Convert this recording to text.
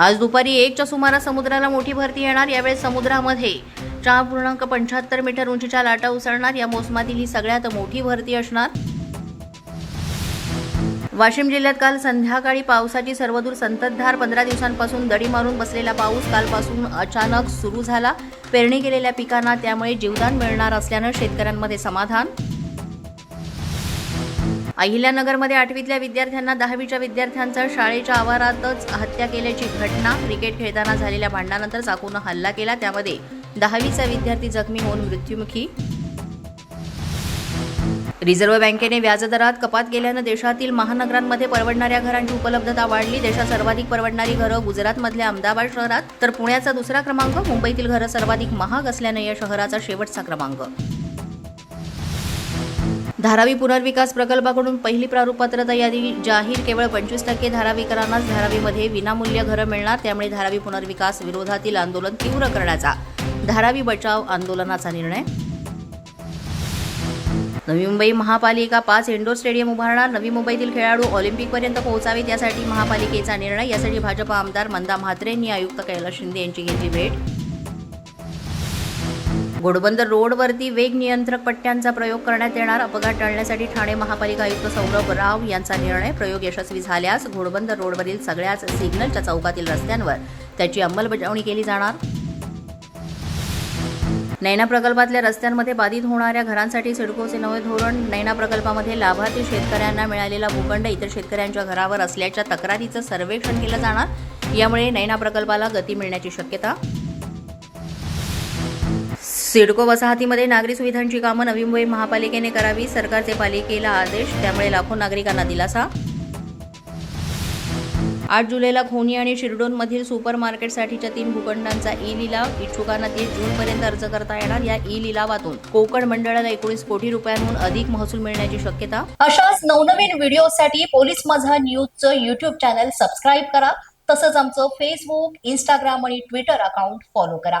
आज दुपारी एकच्या सुमारास समुद्राला मोठी भरती येणार यावेळी समुद्रामध्ये चार पूर्णांक पंच्याहत्तर मीटर उंचीच्या लाटा उसळणार. या मोसमातील ही सगळ्यात मोठी भरती असणार. वाशिम जिल्ह्यात काल संध्याकाळी पावसाची सर्वदूर संततधार. पंधरा दिवसांपासून दडी मारून बसलेला पाऊस कालपासून अचानक सुरू झाला. पेरणी केलेल्या पिकांना त्यामुळे जीवदान मिळणार असल्यानं शेतकऱ्यांमध्ये समाधान अहिल्यानगरमध्ये आठवीतल्या विद्यार्थ्यांना दहावीच्या विद्यार्थ्यांचा शाळेच्या आवारातच हत्या केल्याची घटना. क्रिकेट खेळताना झालेल्या भांडणानंतर चाकूनं हल्ला केला. त्यामध्ये दहावीचा विद्यार्थी जखमी होऊन मृत्युमुखी. रिझर्व्ह बँकेने व्याजदरात कपात केल्यानं देशातील महानगरांमध्ये परवडणाऱ्या घरांची उपलब्धता वाढली. देशात सर्वाधिक परवडणारी घरं गुजरातमधल्या अहमदाबाद शहरात तर पुण्याचा दुसरा क्रमांक मुंबईतील घरं सर्वाधिक महाग असल्यानं या शहराचा शेवटचा क्रमांक. धारावी पुनर्विकास प्रकल्पाकडून पहिली प्रारूप पात्रता यादी जाहीर. केवळ पंचवीस टक्के धारावीकरांनाच धारावीमध्ये विनामूल्य घरं मिळणार. त्यामुळे धारावी पुनर्विकास विरोधातील आंदोलन तीव्र करण्याचा धारावी बचाव आंदोलनाचा निर्णय. नवी मुंबई महापालिका पाच इंडोर स्टेडियम उभारणार. नवी मुंबईतील खेळाडू ऑलिम्पिकपर्यंत पोहोचावेत यासाठी महापालिकेचा निर्णय. यासाठी भाजप आमदार मंदा म्हात्रे यांनी आयुक्त कैलास शिंदे यांची घेतली भेट. घोडबंदर रोडवरती वेग नियंत्रक पट्ट्यांचा प्रयोग करण्यात येणार. अपघात टाळण्यासाठी ठाणे महापालिका आयुक्त सौरभ राव यांचा निर्णय प्रयोग यशस्वी झाल्यास घोडबंदर रोडवरील सगळ्याच सिग्नलच्या चौकातील रस्त्यांवर त्याची अंमलबजावणी केली जाणार. नैना प्रकल्पातल्या रस्त्यांमध्ये बाधित होणाऱ्या घरांसाठी सिडकोचे नवे धोरण. नैना प्रकल्पामध्ये लाभार्थी शेतकऱ्यांना मिळालेला भूखंड इतर शेतकऱ्यांच्या घरावर असल्याच्या तक्रारीचं सर्वेक्षण केलं जाणार. यामुळे नैना प्रकल्पाला गती मिळण्याची शक्यता सिडको वसाहतीमध्ये नागरी सुविधांची कामं नवी मुंबई महापालिकेने करावी सरकारचे पालिकेला आदेश त्यामुळे लाखो नागरिकांना दिलासा. आठ जुलैला खोनी आणि शिरडोनमधील सुपर मार्केटसाठीच्या तीन भूखंडांचा ई लिलाव इच्छुकांना तीस जूनपर्यंत अर्ज करता येणार या ई लिलावातून कोकण मंडळाला एकोणीस कोटी रुपयांहून अधिक महसूल मिळण्याची शक्यता. अशाच नवनवीन व्हिडिओसाठी पोलीस माझा न्यूजचं युट्यूब चॅनल सबस्क्राईब करा. तसंच आमचं फेसबुक इंस्टाग्राम आणि ट्विटर अकाउंट फॉलो करा.